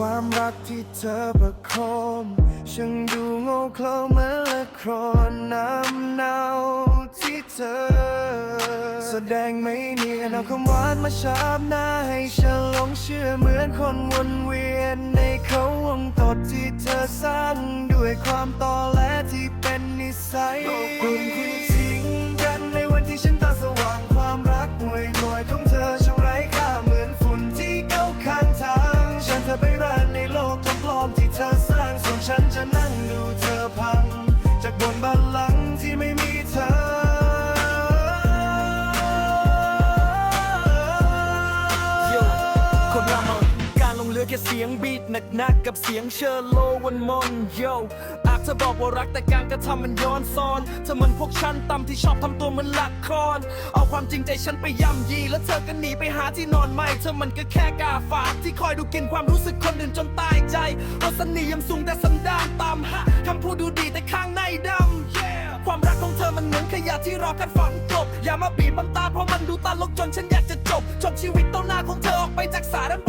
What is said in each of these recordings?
ความรักที่เธอประโคมช่างดูโง่เขลาเหมือนละครน้ำเนาที่เธอ แสดงไม่เนียนเอาคำหวานมาชาบหน้าให้ฉันหลงเชื่อเหมือนคนวนเวียน ในเขาวงตดที่เธอสร้างด้วยความตอแหลที่เป็น หนักๆกับเสียงเชอร์โลวันมนโยอาจจะบอกว่ารักแต่การกระทำมันย้อนซ้อนเธอเหมือนพวกฉันต่ำที่ชอบทำตัวเหมือนละคร เอาความจริงใจฉันไปย่ำยี แล้วเธอก็หนีไปหาที่นอนใหม่ เธอมันก็แค่กาฝากที่คอยดูกินความรู้สึกคนอื่นจนตายใจรสนิยมสูงแต่สันดานต่ำฮะคำพูดดูดีแต่ข้างในดำ yeah ความรักของเธอมันเหมือนขยะที่รอการฝังกลบอย่ามาบีบมันตาเพราะมันดูตาลกจนฉันอยากจะจบจบชีวิตต้นหน้าของเธอออกไปจากสาด้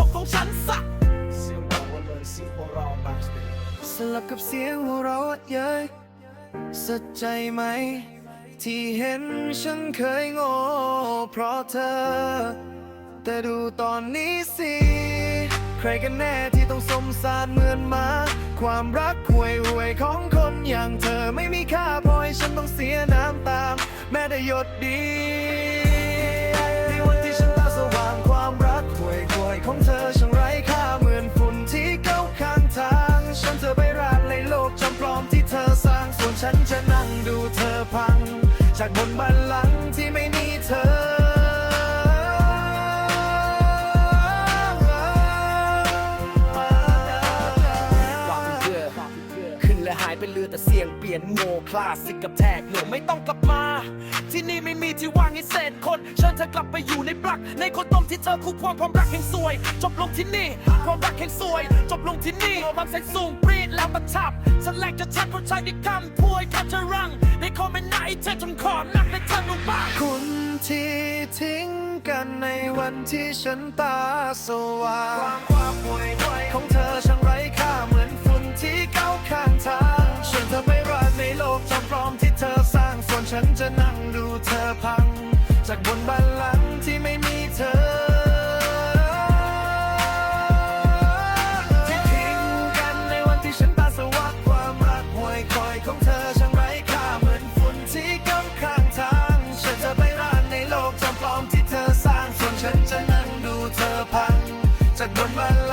สลับกับเสียงหัวเราะเย้ยสะใจไหม ที่เห็นฉันเคยโง่เพราะเธอ แต่ดูตอนนี้สิ ใครกันแน่ที่ต้องสมสารเหมือนมา ความรักห่วยห่วยๆของคนอย่างเธอไม่มีค่าพราะให้ฉันต้องเสียน้ำตาม แม้ได้หยดดี โลกจำปลอมที่เธอสร้าง ส่วนฉันจะนั่งดูเธอพัง จากบนบัลลังที่ไม่มีเธอ ขึ้นและหายไปเลือแต่เสียงเปลี่ยนโง่คลาสสิกกับแทกหนูไม่ต้องกลับมา ที่นี่ไม่มีที่ว่างให้เศษคน ธอกลับไปอยู่ในปลัก ในคนต้มที่เธอคู่ควงความรักแห่งสวย จบลงที่นี่ ความรักแห่งสวย จบลงที่นี่ความแสงสูงปรีดแล้วประทับฉันแหลกจะชัดเพราะใช้ในคำพูดคำจะรังในคอมเมนต์หน้าอ้เธอจนขอบหนักในเธอหนูบ้างคุณที่ทิ้งกันในวันที่ฉันตาสว่างความความห่วยห่วยของเธอช่างไร้ค่าเหมือนฝุ่นที่เก้าข้างทางชวนฉันจะนั่งดูเธอพัง จากบนบันลังที่ไม่มีเธอที่ทิ้งกันในวันที่ฉันตาสว่าความรักห่วยคอยของเธอช่างไร้ค่าเหมือนฝุ่นที่กำข้างทาง ฉันจะไปรานในโลกจำปลอมที่เธอสร้างส่วนฉันจะนั่งดูเธอพังจากบนบัน